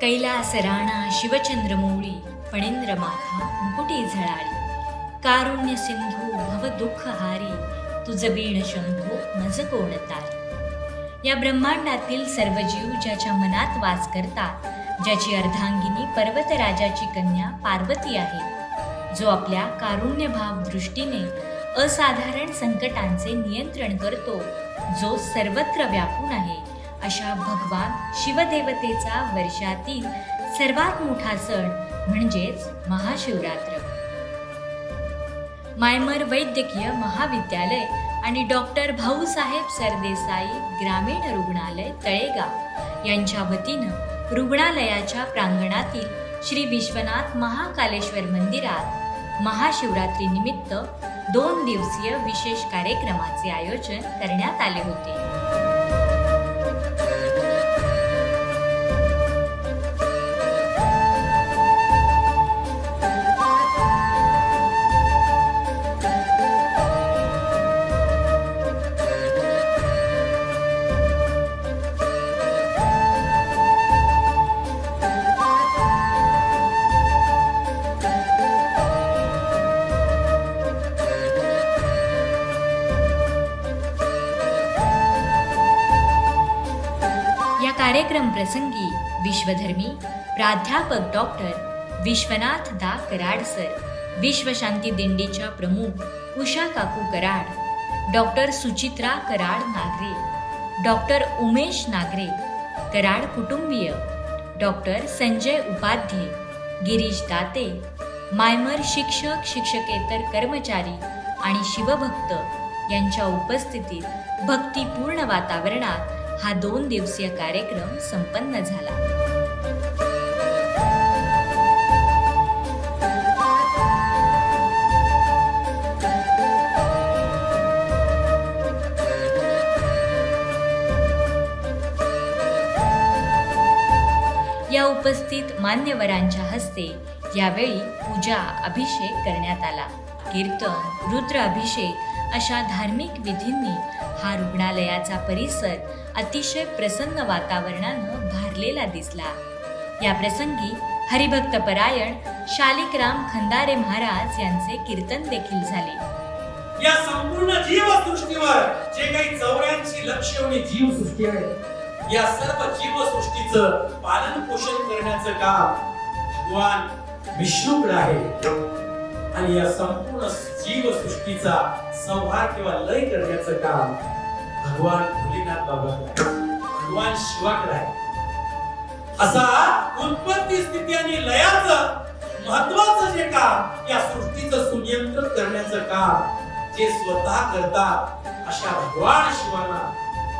कैलास राणा शिवचंद्रमौळी फणेंद्र माथा मुकुटी झळाळी. कारुण्य सिंधू भव दुःख हारी तुझ बीण शंभो मज कोण तारी. या ब्रह्मांडातील सर्व जीव ज्याच्या मनात वास करतात ज्याची अर्धांगिनी पर्वतराजाची कन्या पार्वती आहे. जो आपल्या कारुण्यभाव दृष्टीने असाधारण संकटांचे नियंत्रण करतो जो सर्वत्र व्यापून आहे. अशा भगवान शिवदेवतेचा वर्षातील सर्वात मोठा सण म्हणजेच महाशिवरात्र. मायमर वैद्यकीय महाविद्यालय आणि डॉक्टर भाऊसाहेब सरदेसाई ग्रामीण रुग्णालय तळेगाव यांच्या वतीनं रुग्णालयाच्या प्रांगणातील श्री विश्वनाथ महाकालेश्वर मंदिरात महाशिवरात्री निमित्त दोन दिवसीय विशेष कार्यक्रमाचे आयोजन करण्यात आले होते. कार्यक्रम प्रसंगी विश्वधर्मी प्राध्यापक डॉक्टर विश्वनाथ दा कराड सर विश्वशांती दिंडीच्या प्रमुख उषा काकू कराड डॉक्टर सुचित्रा कराड नागरे डॉक्टर उमेश नागरे कराड कुटुंबीय डॉक्टर संजय उपाध्ये गिरीश दाते मायमर शिक्षक शिक्षकेतर कर्मचारी आणि शिवभक्त यांच्या उपस्थितीत भक्तिपूर्ण वातावरणात हा दोन दिवसीय कार्यक्रम संपन्न झाला. या उपस्थित मान्यवरांच्या हस्ते यावेळी पूजा अभिषेक करण्यात आला. कीर्तन रुद्र अभिषेक अशा धार्मिक विधींनी हा रुग्णालयाचा परिसर अतिशय प्रसन्न वातावरणानं भारलेला दिसला. या प्रसंगी हरिभक्त परायण शालिकराम खंदारे महाराज यांचे कीर्तन देखील झाले. या संपूर्ण जीवसृष्टीवर जे काही चौऱ्याऐंशी लक्षवणी जीवसृष्टी आहे या सर्व जीवसृष्टीचं पालन पोषण करण्याचं काम भगवान विष्णूकडे आहे. आणि या संपूर्ण जीवसृष्टीचा संहार किंवा लय करण्याचं काम भगवान भोलेनाथ बाबाकडे भगवान शिवाकडे आहे. असा उत्पत्ती स्थिती आणि लयाचं महत्वाचं जे काम या सृष्टीचं सुनियंत्रण करण्याचं काम जे स्वतः करतात अशा भगवान शिवाला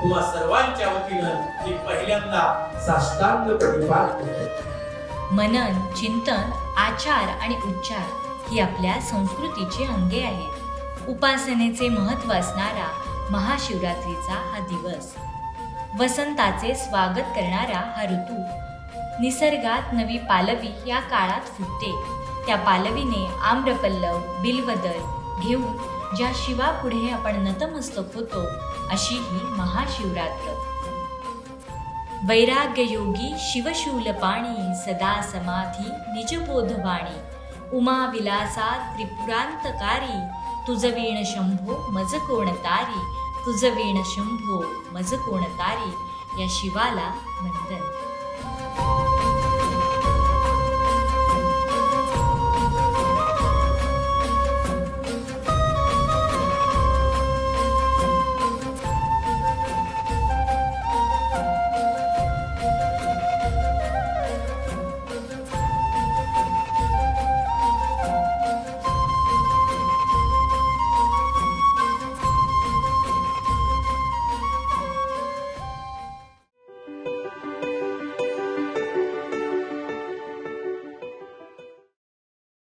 तुम्हा सर्वांच्या वतीनं मी पहिल्यांदा साष्टांग प्रतिपाद करतो. मनन चिंतन आचार आणि उच्चार. ही आपल्या संस्कृतीची अंगे आहेत उपासनेचे महत्त्व असणारा महाशिवरात्रीचा हा दिवस. वसंताचे स्वागत करणारा हा ऋतू. निसर्गात नवी पालवी या काळात फुटते. त्या पालवीने आम्रपल्लव बिलवदर घेऊन ज्या शिवापुढे आपण नतमस्तक होतो अशी ही महाशिवरात्र. वैराग्ययोगी शिवशूल पाणी सदा समाधी निजबोधवाणी. उमा विलासा त्रिपुरांतकारी. तुझ वीण शंभो मज कोणतारी तुझ वीण शंभो मज कोणतारी या शिवाला वंदन.